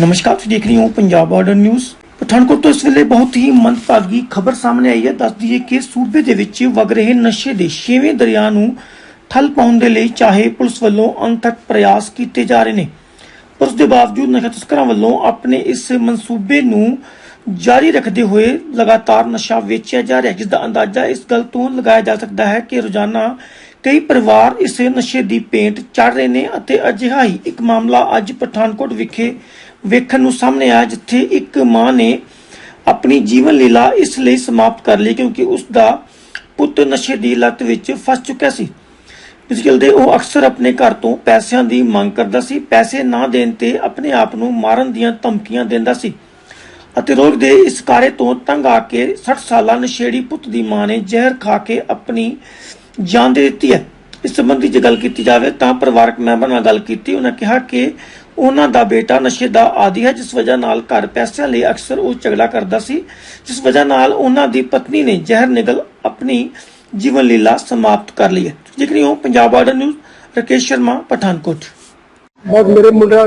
ਨਮਸਕਾਰ, ਤੁਸੀਂ ਦੇਖ ਰਹੇ ਹੋ ਪੰਜਾਬ ਬਾਰਡਰ ਨਿਊਜ਼ ਪਠਾਨਕੋਟ ਤੋਂ ਇਸ ਵੇਲੇ ਬਹੁਤ ਹੀ ਮੰਦਭਾਗੀ ਖਬਰ ਸਾਹਮਣੇ ਆਈ ਹੈ। ਦੱਸਦੀ ਹੈ ਕਿ ਸੂਬੇ ਦੇ ਵਿੱਚ ਵਗ ਰਹੇ ਨਸ਼ੇ ਦੇ ਛੇਵੇਂ ਦਰਿਆ ਨੂੰ ਠੱਲ ਪਾਉਣ ਦੇ ਲਈ ਚਾਹੇ ਪੁਲਿਸ ਵੱਲੋਂ ਅਣਥੱਕ ਪ੍ਰਯਾਸ ਕੀਤੇ ਜਾ ਰਹੇ ਨੇ। ਪਰ ਉਸ ਦੇ ਬਾਵਜੂਦ ਨਸ਼ਾ ਤਸਕਰਾਂ ਵੱਲੋਂ ਆਪਣੇ ਇਸ ਮਨਸੂਬੇ ਨੂੰ ਜਾਰੀ ਰੱਖਦੇ ਹੋਏ ਲਗਾਤਾਰ ਨਸ਼ਾ ਵੇਚਿਆ ਜਾ ਰਿਹਾ ਹੈ, ਜਿਸ ਦਾ ਅੰਦਾਜ਼ਾ ਇਸ ਗੱਲ ਤੋਂ ਲਗਾਇਆ ਜਾ ਸਕਦਾ ਹੈ ਕਿ ਰੋਜ਼ਾਨਾ ਕਈ ਪਰਿਵਾਰ ਇਸ ਨਸ਼ੇ ਦੀ ਪੇਂਟ ਚੜ ਰਹੇ ਨੇ ਅਤੇ ਅਜਿਹਾ ਹੀ ਇੱਕ ਮਾਮਲਾ ਅੱਜ ਪਠਾਨਕੋਟ ਵਿਖੇ ਵੇਖਣ ਨੂੰ ਸਾਹਮਣੇ ਆਇਆ, ਜਿੱਥੇ ਇੱਕ ਮਾਂ ਨੇ ਆਪਣੀ ਜੀਵਨ ਲੀਲਾ ਇਸ ਲਈ ਸਮਾਪਤ ਕਰ ਲਈ ਕਿਉਂਕਿ ਉਸ ਦਾ ਪੁੱਤ ਨਸ਼ੇ ਦੀ ਲਤ ਵਿੱਚ ਫਸ ਚੁੱਕਿਆ ਸੀ। ਇਸ ਚਲਦੇ ਉਹ ਅਕਸਰ ਆਪਣੇ ਘਰ ਤੋਂ ਪੈਸਿਆਂ ਦੀ ਮੰਗ ਕਰਦਾ ਸੀ। ਪੈਸੇ ਨਾ ਦੇਣ ਤੇ ਆਪਣੇ ਆਪ ਨੂੰ ਮਾਰਨ ਦੀਆਂ ਧਮਕੀਆਂ ਦਿੰਦਾ ਸੀ ਅਤੇ ਰੋਗ ਦੇ ਇਸ ਕਾਰੇ ਤੋਂ ਤੰਗ ਆ ਕੇ 60 ਸਾਲਾ ਨਸ਼ੇੜੀ ਪੁੱਤ ਦੀ ਮਾਂ ਨੇ ਜ਼ਹਿਰ ਖਾ ਕੇ ਆਪਣੀ ਜਾਨ ਦੇ ਦਿੱਤੀ ਹੈ। ਇਸ ਸੰਬੰਧੀ ਜੇ ਗੱਲ ਕੀਤੀ ਜਾਵੇ ਤਾਂ ਪਰਿਵਾਰਕ ਮੈਂਬਰ ਨਾਲ ਗੱਲ ਕੀਤੀ, ਉਹਨਾਂ ਕਿਹਾ ਕਿ ਉਹਨਾਂ ਦਾ ਬੇਟਾ ਨਸ਼ੇ ਦਾ ਆਦੀ ਹੈ, ਜਿਸ ਵਜ੍ਹਾ ਨਾਲ ਘਰ ਪੈਸਿਆਂ ਲਈ ਅਕਸਰ ਉਹ ਝਗੜਾ ਕਰਦਾ ਸੀ, ਜਿਸ ਵਜ੍ਹਾ ਨਾਲ ਉਹਨਾਂ ਦੀ ਪਤਨੀ ਨੇ ਜ਼ਹਿਰ ਨਿਗਲ ਆਪਣੀ ਜੀਵਨ ਲੀਲਾ ਸਮਾਪਤ ਕਰ ਲਈ ਹੈ। ਤੁਸੀਂ ਦੇਖ ਪੰਜਾਬ ਬਾਰਡਰ ਨਿਊਜ਼, ਰਕੇਸ਼ ਸ਼ਰਮਾ, ਪਠਾਨਕੋਟ। ਬਸ ਮੇਰੇ ਮੁੰਡਾ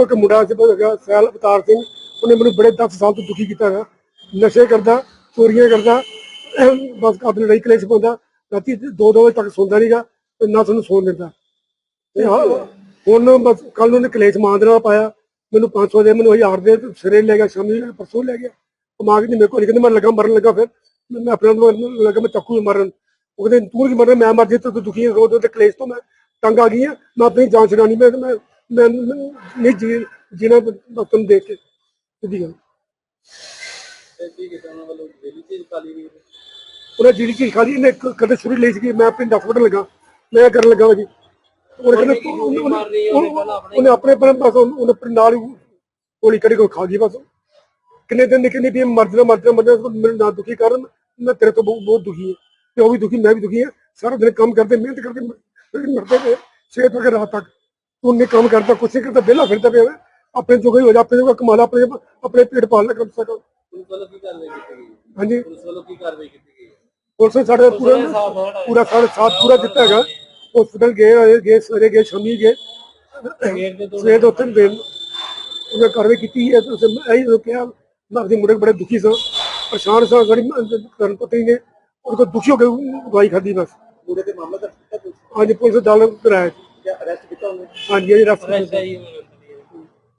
ਇੱਕ ਮੁੰਡਾ ਸੀ ਹੈਗਾ ਸੈਲ ਅਵਤਾਰ ਸਿੰਘ, ਉਹਨੇ ਮੈਨੂੰ ਬੜੇ 10 ਸਾਲ ਤੋਂ ਦੁਖੀ ਕੀਤਾ ਹੈਗਾ। ਨਸ਼ੇ ਕਰਦਾ, ਚੋਰੀਆਂ ਕਰਦਾ, ਬਸ ਆਪਣੀ ਲੜਾਈ ਕਲੇਸ਼ ਪਾਉਂਦਾ। ਰਾਤੀ 2-2 ਵਜੇ ਤੱਕ ਸੌਂਦਾ ਨਹੀਂਗਾ ਤੇ ਨਾ ਤੁਹਾਨੂੰ ਸੌਣ ਦਿੰਦਾ। ਤੇ ਹਾਂ, ਹੁਣ ਬਸ ਕੱਲ ਉਹਨੇ ਕਲੇਸ਼ ਮਾਂਦ ਨਾਲ ਪਾਇਆ। ਮੈਨੂੰ 500 ਦੇ ਮੈਨੂੰ ਹਜ਼ਾਰ ਦੇ ਸਿਰੇ ਲੈ ਗਿਆ ਸ਼ਾਮੀ ਪਰਸੋਂ ਲੈ ਗਿਆ। ਕਮਾ ਨਹੀਂ ਮੇਰੇ ਕੋਲ ਕਹਿੰਦੇ ਮੈਂ ਲੱਗਾ ਮਰਨ ਲੱਗਾ ਫਿਰ। ਮੈਂ ਮੈਂ ਨੂੰ ਲੱਗਾ ਮੈਂ ਚੱਕੂ ਮਰਨ। ਉਹ ਕਹਿੰਦੇ ਤੂੰ ਕੀ ਮਰਨਾ? ਮੈਂ ਮਰ ਜੇ ਤੂੰ ਦੁਖੀ ਹੈ ਰੋਜ਼ ਤੇ ਕਲੇਸ਼ ਤੋਂ ਮੈਂ ਤੰਗ ਆ ਗਈ ਹਾਂ। ਮੈਂ ਆਪਣੀ ਜਾਨ ਛਡਾਣੀ ਮੈਂ ਮੈਂ ਮੈਂ ਮੈਂ ਨਹੀਂ ਜੀ ਜੀਣਾ ਤੁਹਾਨੂੰ ਦੇਖ ਕੇ। ਸਿੱਧੀ ਗੱਲ। ਉਹਨੇ ਜਿਹੜੀ ਚੀਜ਼ ਖਾਦੀ ਇਹਨੇ ਕਦੇ ਛੁਰੀ ਲਈ ਸੀ ਮੈਂ ਆਪਣੇ ਡਾਕਟਰ ਲੱਗਾ ਮੈਂ ਕਰਨ ਲੱਗਾ ਜੀ। ਉਹਨੇ ਕਹਿੰਦਾ ਉਹਨੇ- ਉਹਨੇ- ਉਹਨੇ ਆਪਣੇ ਪਰ ਬਸ ਉਹਨੇ ਉਹਨੇ ਆਪਣੇ ਨਾਲ ਹੀ ਗੋਲੀ ਕੱਢ ਕੇ ਖਾ ਗਈ ਬਸ। ਕਿੰਨੇ ਦਿਨ ਨਿਕਲ ਨਹੀਂ ਪਈ ਮਰਜ਼ੀ ਮਰਜ਼ੀ ਮਰਜ਼ੀ ਮੈਨੂੰ ਨਾ ਦੁਖੀ ਕਰਨ ਮੈਂ ਤੇਰੇ ਤੋਂ ਬਹੁਤ ਬਹੁਤ ਦੁਖੀ ਹਾਂ। ਤੇ ਉਹ ਵੀ ਦੁਖੀ ਮੈਂ ਵੀ ਦੁਖੀ ਹਾਂ। ਸਾਰਾ ਦਿਨ ਕੰਮ ਕਰਦੇ ਮਿਹਨਤ ਕਰਦੇ ਮ- ਮਰਦੇ ਪਏ। ਸਵੇਰ ਤੋਂ ਲੈ ਕੇ ਰਾਤ ਤੱਕ ਤੂੰ ਨੇ ਕੰਮ ਕਰਦਾ ਕੁਛ ਨਹੀਂ ਕਰਦਾ ਵਿਹਲਾ ਫਿਰਦਾ ਪਿਆ ਵਾ। ਆਪਣੇ ਜੋਗਾ ਹੀ ਹੋ ਜਾ ਆਪਣੇ ਜੋਗਾ ਕਮਾ ਲਾ ਆਪਣੇ ਆਪਣੇ ਪੇਟ ਪਾਲ ਲੈ ਕਮ ਸੇ ਕਮ। ਪੁਲਿਸ ਵੱਲੋਂ ਕੀ ਕਾਰਵਾਈ ਕੀਤੀ ਗਈ? ਹਾਂਜੀ। ਪੁਲਿਸ ਵੱਲੋਂ ਕੀ ਕਾਰਵਾਈ ਕੀਤੀ ਗਈ ਪੁਲਿਸ ਨੇ ਸਾਡੇ ਪੂਰਾ ਪੂਰਾ ਸਾਡੇ ਸਾਥ ਪੂਰਾ ਦਿੱਤਾ ਹੈਗਾ। ਹਸਪੀਟਲ ਗਏ ਹੋਏ ਗਏ ਸਵੇਰੇ ਗਏ ਸ਼ਾਮੀ ਗਏ। ਸਵੇਰ ਤੋਂ ਉੱਥੇ ਦੇ ਉਹਨੇ ਕਾਰਵਾਈ ਕੀਤੀ ਹੈ ਤੇ ਉਸੇ ਇਹੀ ਰੁਕਿਆ ਮੈਂ ਆਪਦੇ ਮੁੰਡੇ ਬੜੇ ਦੁਖੀ ਸਾਂ। ਪਰੇਸ਼ਾਨ ਸਾਂ ਗੜੀ ਕਰਨ ਪਤੀ ਨੇ। ਉਹ ਕੋ ਦੁਖੀ ਹੋ ਕੇ ਦਵਾਈ ਖਾਦੀ ਬਸ। ਪੂਰੇ ਤੇ ਮਾਮਲਾ ਦਰਜ ਕੀਤਾ ਪੁਲਿਸ ਹਾਂਜੀ ਪੁਲਿਸ ਦਲ ਕਰਾਇਆ। ਜਾਂ ਅਰੈਸਟ ਕੀਤਾ ਉਹਨੇ? ਹਾਂਜੀ ਅਰੈਸਟ ਜੀ